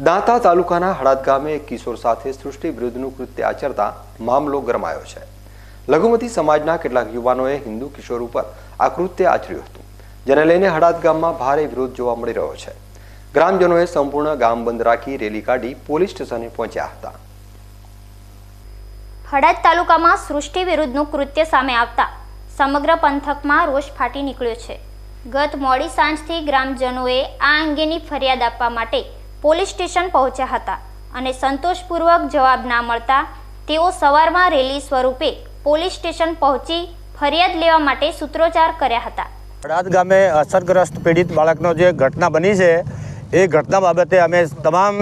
દાંતા તાલુકાના હળાદ ગામે એક કિશોર સાથે સૃષ્ટિ વિરુદ્ધનું કૃત્ય આચરતા મામલો ગરમાયો છે. લઘુમતી સમાજના કેટલાક યુવાનોએ હિન્દુ કિશોર ઉપર આ કૃત્ય આચર્યું હતું, જેને લઈને હળાદ ગામમાં ભારે વિરોધ જોવા મળી રહ્યો છે. ગ્રામજનોએ સંપૂર્ણ ગામ બંધ રાખી રેલી કાઢી પોલીસ સ્ટેશને પહોંચ્યા હતા. હળદ તાલુકામાં સૃષ્ટિ વિરુદ્ધનું કૃત્ય સામે આવતા સમગ્ર પંથકમાં રોષ ફાટી નીકળ્યો છે. ગત મોડી સાંજથી ગ્રામજનોએ આ અંગેની ફરિયાદ આપવા માટે પોલીસ સ્ટેશન પહોંચ્યા હતા અને સંતોષપૂર્વક જવાબ ના મળતા તેઓ સવારમાં રેલી સ્વરૂપે પોલીસ સ્ટેશન પહોંચી ફરિયાદ લેવા માટે સૂત્રોચ્ચાર કર્યા હતા. અડાદ ગામે અસરગ્રસ્ત પીડિત બાળકનો જે ઘટના બની છે, એ ઘટના બાબતે અમે તમામ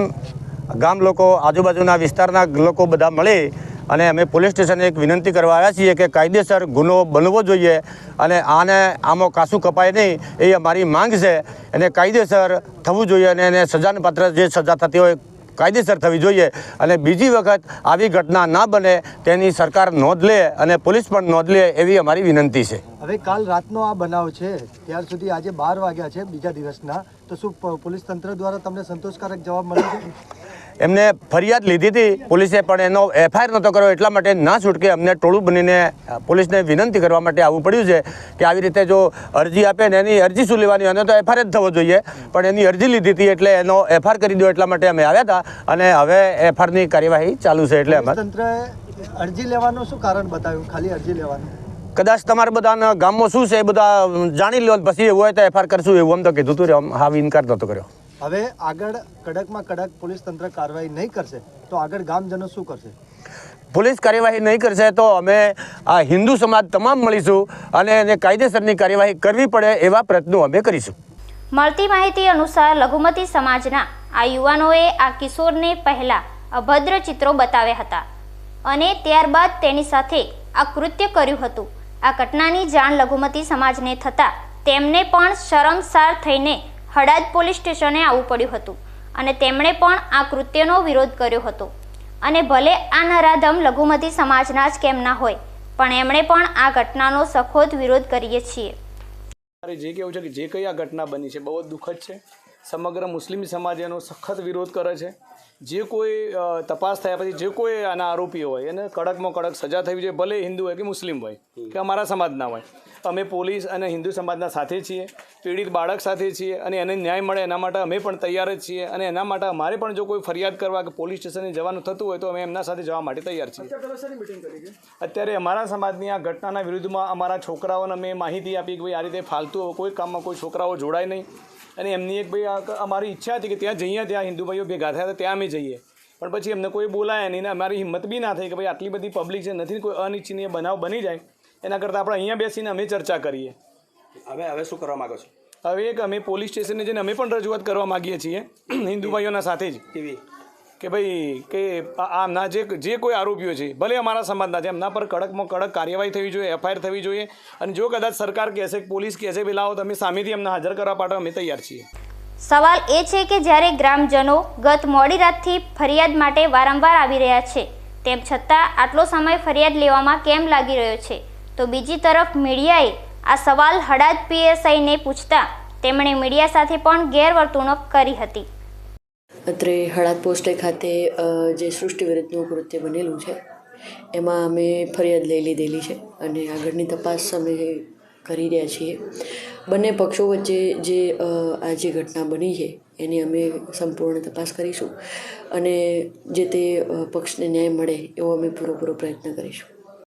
ગામ લોકો, આજુબાજુના વિસ્તારના લોકો બધા મળી અને અમે પોલીસ સ્ટેશને એક વિનંતી કરવા આવ્યા છીએ કે કાયદેસર ગુનો બનવો જોઈએ અને આને આમાં કાસું કપાય નહીં, એ અમારી માંગ છે. એને કાયદેસર થવું જોઈએ અને એને સજાને પાત્ર જે સજા થતી હોય, કાયદેસર થવી જોઈએ. અને બીજી વખત આવી ઘટના ના બને તેની સરકાર નોંધ લે અને પોલીસ પણ નોંધ લે એવી અમારી વિનંતી છે. હવે કાલ રાતનો આ બનાવ છે, ત્યાર સુધી આજે બાર વાગ્યા છે બીજા દિવસના. તો શું પોલીસ તંત્ર દ્વારા તમને સંતોષકારક જવાબ મળ્યો છે? એમને ફરિયાદ લીધી હતી પોલીસે પણ એનો એફઆઈઆર નહોતો કર્યો. એટલા માટે ના છૂટકે અમને ટોળું બનીને પોલીસને વિનંતી કરવા માટે આવવું પડ્યું છે કે આવી રીતે જો અરજી આપે ને એની અરજી શું લેવાની અને તો એફઆઈઆર જ થવો જોઈએ. પણ એની અરજી લીધી હતી એટલે એનો એફઆઈઆર કરી દો એટલા માટે અમે આવ્યા હતા. અને હવે એફઆઈઆરની કાર્યવાહી ચાલુ છે એટલે અમે તંત્રએ અરજી લેવાનું શું કારણ બતાવ્યું? ખાલી અરજી લેવાનું? કદાચ તમારા બધાના ગામમાં શું છે એ બધા જાણી લો પછી એવું હોય તો એફઆઈઆર કરશું એવું આમ તો કીધું હતું હા ઇનકાર નહોતો કર્યો. હવે આગળ કડકમાં કડક પોલીસ તંત્ર કાર્યવાહી નહીં કરશે તો આગળ ગામજનો શું કરશે? પોલીસ કાર્યવાહી નહીં કરશે તો અમે આ હિન્દુ સમાજ તમામ મળીશું અને એને કાયદેસરની કાર્યવાહી કરવી પડે એવા પ્રયત્નો અમે કરીશું. મળતી માહિતી અનુસાર લઘુમતી સમાજના આ યુવાનોએ આ કિશોરને પહેલા અભદ્ર ચિત્રો બતાવ્યા હતા અને ત્યારબાદ તેની સાથે આ કૃત્ય કર્યું હતું. આ ઘટનાની જાણ લઘુમતી સમાજને થતાં તેમને પણ શરમસાર થઈને હડાદ પોલીસ સ્ટેશને આવવું પડ્યું હતું અને તેમણે પણ આ કૃત્યનો વિરોધ કર્યો હતો. અને ભલે આ નરાધમ લઘુમતી સમાજના જ કેમ ના હોય, પણ એમણે પણ આ ઘટનાનો સખોદ વિરોધ કરીએ છીએ. મારે જે કહેવું છે કે જે કંઈ આ ઘટના બની છે, બહુ જ દુઃખદ છે. સમગ્ર મુસ્લિમ સમાજ એનો સખત વિરોધ કરે છે. જે કોઈ તપાસ થયા પછી જે કોઈ આના આરોપીઓ હોય, એને કડકમાં કડક સજા થવી જોઈએ, ભલે હિન્દુ હોય કે મુસ્લિમ હોય, કે અમારા સમાજના હોય. અમે પોલીસ અને હિન્દુ સમાજના સાથે છીએ પીડિત બાળક સાથે છીએ અને એને ન્યાય મળે એના માટે અમે પણ તૈયાર જ છીએ અને એના માટે અમારે પણ જો કોઈ ફરિયાદ કરવા કે પોલીસ સ્ટેશને જવાનું થતું હોય તો અમે એમના સાથે જવા માટે તૈયાર છીએ. અત્યારે અમારા સમાજની આ ઘટનાના વિરુદ્ધમાં અમારા છોકરાઓને અમે માહિતી આપી કે ભાઈ આ રીતે ફાલતુ કોઈ કામમાં કોઈ છોકરાઓ જોડાય નહીં. અને એમની એક ભાઈ અમારી ઈચ્છા હતી કે ત્યાં જઈએ ત્યાં હિન્દુ ભાઈઓ ભેગા થયા હતા ત્યાં અમે જઈએ. પણ પછી એમને કોઈ બોલાયા નહીં ને અમારી હિંમત બી ના થઈ કે ભાઈ આટલી બધી પબ્લિક છે નથી કોઈ અનિચ્છનીય બનાવ બની જાય. એના કરતાં આપણે અહીંયા બેસીને અમે ચર્ચા કરીએ. હવે હવે શું કરવા માગો છો? હવે એક અમે પોલીસ સ્ટેશને જઈને અમે પણ રજૂઆત કરવા માગીએ છીએ હિન્દુ ભાઈઓના સાથે જ. કેવી? કે ભાઈ કે આ- આમના જે જે કોઈ આરોપીઓ છે ભલે અમારા સમાજના છે એમના પર કડકમાં કડક કાર્યવાહી થવી જોઈએ એફઆઈઆર થવી જોઈએ અને જો કદાચ સરકાર કહેશે પોલીસ કહેશે ભાઈ લાવો તમે સામેથી એમને હાજર કરવા માટે અમે તૈયાર છીએ. સવાલ એ છે કે જ્યારે ગ્રામજનો ગત મોડી રાતથી ફરિયાદ માટે વારંવાર આવી રહ્યા છે તેમ છતાં આટલો સમય ફરિયાદ લેવામાં કેમ લાગી રહ્યો છે? તો બીજી તરફ મીડિયાએ આ સવાલ હડાદ પીએસઆઈને પૂછતા તેમણે મીડિયા સાથે પણ ગેરવર્તણૂક કરી હતી. અત્રે હળાદ પોસ્ટે ખાતે જે સૃષ્ટિ વિરુદ્ધનું કૃત્ય બનેલું છે, એમાં અમે ફરિયાદ લઈ લીધેલી છે અને આગળની તપાસ અમે કરી રહ્યા છીએ. બંને પક્ષો વચ્ચે જે આ જે ઘટના બની છે, એની અમે સંપૂર્ણ તપાસ કરીશું અને જે તે પક્ષને ન્યાય મળે એવો અમે પૂરેપૂરો પ્રયત્ન કરીશું.